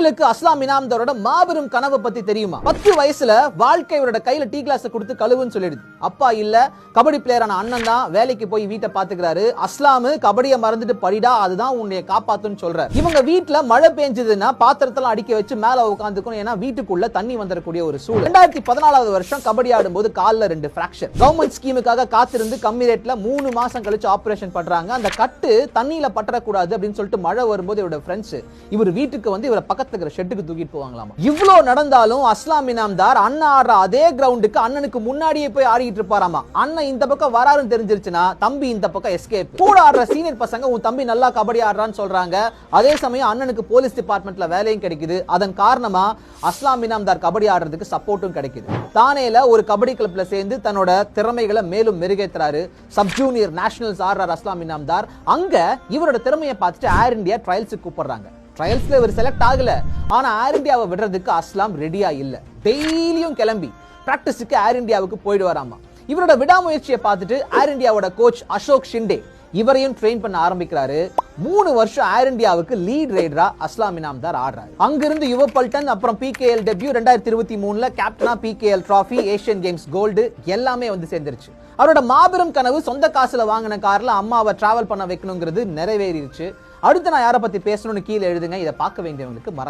உங்களுக்கு அஸ்லாம் இனாம்தாரோட மாபெரும் கனவு பத்தி தெரியுமா? பத்து வயசுல வாழ்க்கை இவரோட கையில டீ கிளாஸ் கொடுத்து கழுவுன்னு சொல்லிடுது. அப்பா இல்ல கபடி பிளேயரான அண்ணன் தான் வேலைக்கு போய் வீட்டை பாத்துக்கிறாரு அஸ்லாமு கபடியை மறந்துட்டு படிடா அதுதான் உன்னைய காப்பாத்துன்னு சொல்ற இவங்க வீட்டுல மழை பெஞ்சதுன்னா பாத்திரத்தெல்லாம் அடிக்க வச்சு மேல உட்காந்துக்கணும் ஏன்னா வீட்டுக்குள்ள தண்ணி வந்துடக்கூடிய ஒரு சூழல். ரெண்டாயிரத்தி பதினாலாவது வருஷம் கபடி ஆடும்போது கால்ல ரெண்டு பிராக்சர் கவர்மெண்ட் ஸ்கீமுக்காக காத்திருந்து கம்மி ரேட்ல மூணு மாசம் கழிச்சு ஆபரேஷன் பண்றாங்க. அந்த கட்டு தண்ணியில பற்றக்கூடாது அப்படின்னு சொல்லிட்டு மழை வரும்போது இவரோட ஃப்ரெண்ட்ஸ் இவர் வீட்டுக்கு வந்து இவரை பக்கத்து பக்கத்துல இருக்கிற ஷெட்டுக்கு தூக்கிட்டு போவாங்களாமா? இவ்வளோ நடந்தாலும் அஸ்லாம் இனாம்தார் அண்ணன் ஆடுற அதே கிரவுண்டுக்கு அண்ணனுக்கு முன்னாடியே போய் ஆடிட்டு இருப்பாராமா? அண்ணன் இந்த பக்கம் வராருன்னு தெரிஞ்சிருச்சுன்னா தம்பி இந்த பக்கம் எஸ்கேப் கூட ஆடுற சீனியர் பசங்க உன் தம்பி நல்லா கபடி ஆடுறான்னு சொல்றாங்க. அதே சமயம் அண்ணனுக்கு போலீஸ் டிபார்ட்மெண்ட்ல வேலையும் கிடைக்குது. அதன் காரணமா அஸ்லாம் இனாம்தார் கபடி ஆடுறதுக்கு சப்போர்ட்டும் கிடைக்குது. தானேல ஒரு கபடி கிளப்ல சேர்ந்து தன்னோட திறமைகளை மேலும் மெருகேத்துறாரு சப் ஜூனியர் நேஷனல்ஸ் ஆடுறார் அஸ்லாம் இனாம்தார். அங்க இவரோட திறமையை பார்த்துட்டு ஏர் இந்தியா ட்ரையல்ஸுக்கு கூப்பிடுறாங்க. ட்ரையல்ஸில் இவர் செலக்ட் ஆகல. ஆனா ஏர் இந்தியாவை விடுறதுக்கு அஸ்லாம் ரெடியா இல்ல. டெய்லியும் கிளம்பி ப்ராக்டிஸுக்கு ஏர் இந்தியாவுக்கு போயிட்டு வராமா இவரோட விடாமுயற்சியை பார்த்துட்டு ஏர் இந்தியாவோட கோச் அசோக் ஷிண்டே இவரையும் ட்ரெயின் பண்ண ஆரம்பிக்கிறாரு. மூணு வருஷம் ஏர் இந்தியாவுக்கு லீட் ரைடரா அஸ்லாம் இனாம்தார் ஆடுறாரு. அங்கிருந்து யுவ பல்டன் அப்புறம் பிகேஎல் டெபியூ ரெண்டாயிரத்தி இருபத்தி மூணுல கேப்டனா PKL trophy Asian games gold எல்லாமே வந்து சேர்ந்துருச்சு. அவரோட மாபெரும் கனவு சொந்த காசுல வாங்கின கார்ல அம்மாவை டிராவல் பண்ண வைக்கணுங்கிறது நிறைவேறிடுச்சு அடுத்து நான் யாரை பத்தி பேசணும்னு கீழே எழுதுங்க. இதை பார்க்க வேண்டியவங்களுக்கு மறக்க